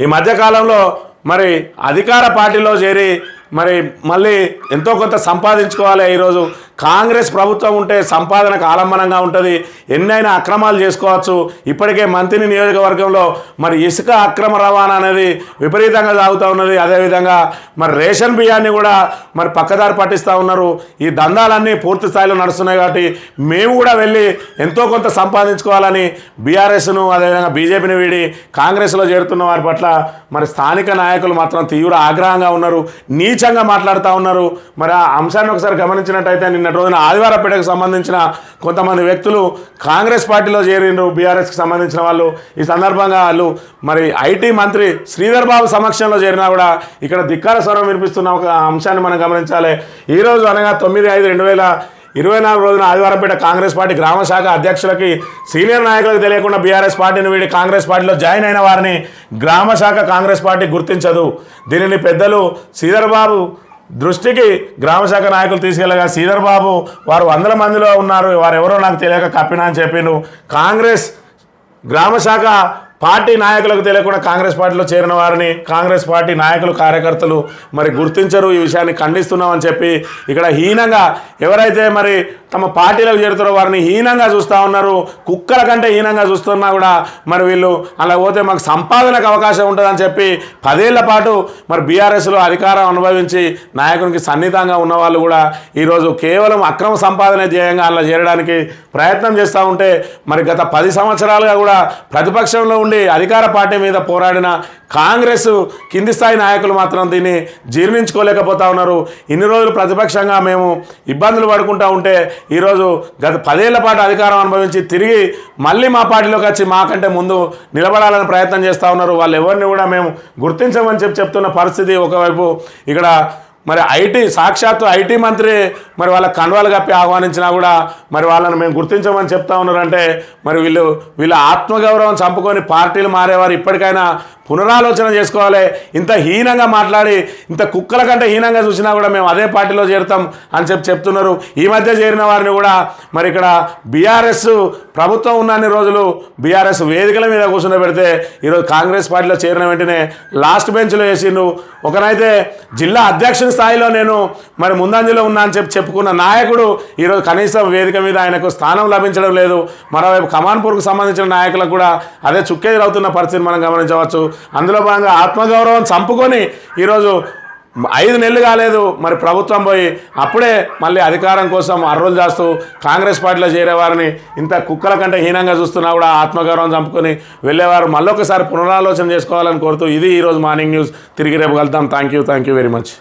ఈ మధ్యకాలంలో మరి అధికార పార్టీలో చేరి మరి మళ్ళీ ఎంతో కొంత సంపాదించుకోవాలి ఈరోజు. కాంగ్రెస్ ప్రభుత్వం ఉంటే సంపాదనకు ఆలంబనంగా ఉంటుంది. ఎన్నైనా అక్రమాలు చేసుకోవచ్చు. ఇప్పటికే మంత్రిని నియోజకవర్గంలో మరి ఇసుక అక్రమ రవాణా అనేది విపరీతంగా సాగుతూ ఉన్నది. అదేవిధంగా మరి రేషన్ బియ్యాన్ని కూడా మరి పక్కదారి పట్టిస్తూ ఉన్నారు. ఈ దందాలన్నీ పూర్తి స్థాయిలో నడుస్తున్నాయి కాబట్టి మేము కూడా వెళ్ళి ఎంతో కొంత సంపాదించుకోవాలని బీఆర్ఎస్ను అదేవిధంగా బీజేపీని వీడి కాంగ్రెస్లో చేరుతున్న వారి పట్ల మరి స్థానిక నాయకులు మాత్రం తీవ్ర ఆగ్రహంగా ఉన్నారు. నీ నీచంగా మాట్లాడుతూ ఉన్నారు. మరి ఆ అంశాన్ని ఒకసారి గమనించినట్టయితే నిన్న రోజున ఆదివారపేటకు సంబంధించిన కొంతమంది వ్యక్తులు కాంగ్రెస్ పార్టీలో చేరిండ్రు బీఆర్ఎస్కి సంబంధించిన వాళ్ళు. ఈ సందర్భంగా వాళ్ళు మరి ఐటీ మంత్రి శ్రీధర్ బాబు సమక్షంలో చేరినా కూడా ఇక్కడ ధిక్కార స్వరం వినిపిస్తున్న ఒక అంశాన్ని మనం గమనించాలి. ఈరోజు అనగా తొమ్మిది ఐదు రెండు వేల ఇరవై నాలుగు రోజున ఆదివారంపేట కాంగ్రెస్ పార్టీ గ్రామ శాఖ అధ్యక్షులకి సీనియర్ నాయకులకు తెలియకుండా బీఆర్ఎస్ పార్టీని వీడి కాంగ్రెస్ పార్టీలో జాయిన్ అయిన వారిని గ్రామ శాఖ కాంగ్రెస్ పార్టీ గుర్తించదు. దీనిని పెద్దలు శ్రీధర్బాబు దృష్టికి గ్రామ శాఖ నాయకులు తీసుకెళ్ళగా శ్రీధర్ బాబు వారు వందల మందిలో ఉన్నారు. వారు ఎవరో నాకు తెలియక కప్పినా అని చెప్పిండు కాంగ్రెస్ గ్రామ శాఖ పార్టీ నాయకులకు తెలియకుండా కాంగ్రెస్ పార్టీలో చేరిన వారిని కాంగ్రెస్ పార్టీ నాయకులు కార్యకర్తలు మరి గుర్తించరు. ఈ విషయాన్ని ఖండిస్తున్నామని చెప్పి ఇక్కడ హీనంగా ఎవరైతే మరి తమ పార్టీలకు చేరుతారో వారిని హీనంగా చూస్తూ ఉన్నారు. కుక్కల కంటే హీనంగా చూస్తున్నా కూడా మరి వీళ్ళు అలా పోతే మాకు సంపాదనకు అవకాశం ఉంటుందని చెప్పి పదేళ్ళ పాటు మరి బీఆర్ఎస్లో అధికారం అనుభవించి నాయకునికి సన్నిహితంగా ఉన్న వాళ్ళు కూడా ఈరోజు కేవలం అక్రమ సంపాదన ధ్యేయంగా అలా చేరడానికి ప్రయత్నం చేస్తూ ఉంటే మరి గత పది సంవత్సరాలుగా కూడా ప్రతిపక్షంలో ఉండి అధికార పార్టీ మీద పోరాడిన కాంగ్రెస్ కింది స్థాయి నాయకులు మాత్రం దీన్ని జీర్ణించుకోలేకపోతా ఉన్నారు. ఇన్ని రోజులు ప్రతిపక్షంగా మేము ఇబ్బందులు పడుకుంటూ ఉంటే ఈరోజు గత పదేళ్ళ పాటు అధికారం అనుభవించి తిరిగి మళ్ళీ మా పార్టీలోకి వచ్చి మాకంటే ముందు నిలబడాలని ప్రయత్నం చేస్తూ ఉన్నారు. వాళ్ళు ఎవరిని కూడా మేము గుర్తించమని చెప్పి చెప్తున్న పరిస్థితి ఒకవైపు ఇక్కడ మరి ఐటీ సాక్షాత్తు ఐటీ మంత్రి మరి వాళ్ళ కండువాలు కప్పి ఆహ్వానించినా కూడా మరి వాళ్ళని మేము గుర్తించమని చెప్తా ఉన్నారంటే మరి వీళ్ళు వీళ్ళ ఆత్మగౌరవం చంపుకొని పార్టీలు మారేవారు ఇప్పటికైనా పునరాలోచన చేసుకోవాలి. ఇంత హీనంగా మాట్లాడి ఇంత కుక్కల కంటే హీనంగా చూసినా కూడా మేము అదే పార్టీలో చేరుతాం అని చెప్పి చెప్తున్నారు. ఈ మధ్య చేరిన వారిని కూడా మరి ఇక్కడ బీఆర్ఎస్ ప్రభుత్వం ఉన్నన్ని రోజులు బీఆర్ఎస్ వేదికల మీద కూర్చుని పెడితే ఈరోజు కాంగ్రెస్ పార్టీలో చేరిన వెంటనే లాస్ట్ బెంచ్లో వేసిండు ఒకనైతే జిల్లా అధ్యక్షుని స్థాయిలో నేను మరి ముందంజలో ఉన్నా అని చెప్పి చెప్పుకున్న నాయకుడు ఈరోజు కనీసం వేదిక మీద ఆయనకు స్థానం లభించడం లేదు. మరోవైపు కమాన్పూర్కు సంబంధించిన నాయకులకు కూడా అదే చుక్కెదురవుతున్న పరిస్థితిని మనం గమనించవచ్చు. అందులో భాగంగా ఆత్మగౌరవం చంపుకొని ఈరోజు ఐదు నెలలు కాలేదు మరి ప్రభుత్వం పోయి అప్పుడే మళ్ళీ అధికారం కోసం అర్రులు చేస్తూ కాంగ్రెస్ పార్టీలో చేరేవారిని ఇంత కుక్కల కంటే హీనంగా చూస్తున్నా కూడా ఆత్మగౌరవం చంపుకొని వెళ్ళేవారు. మళ్ళొకసారి పునరాలోచన చేసుకోవాలని కోరుతూ ఇది ఈరోజు మార్నింగ్ న్యూస్. తిరిగి రేపు కలుద్దాం. Thank you thank you very much.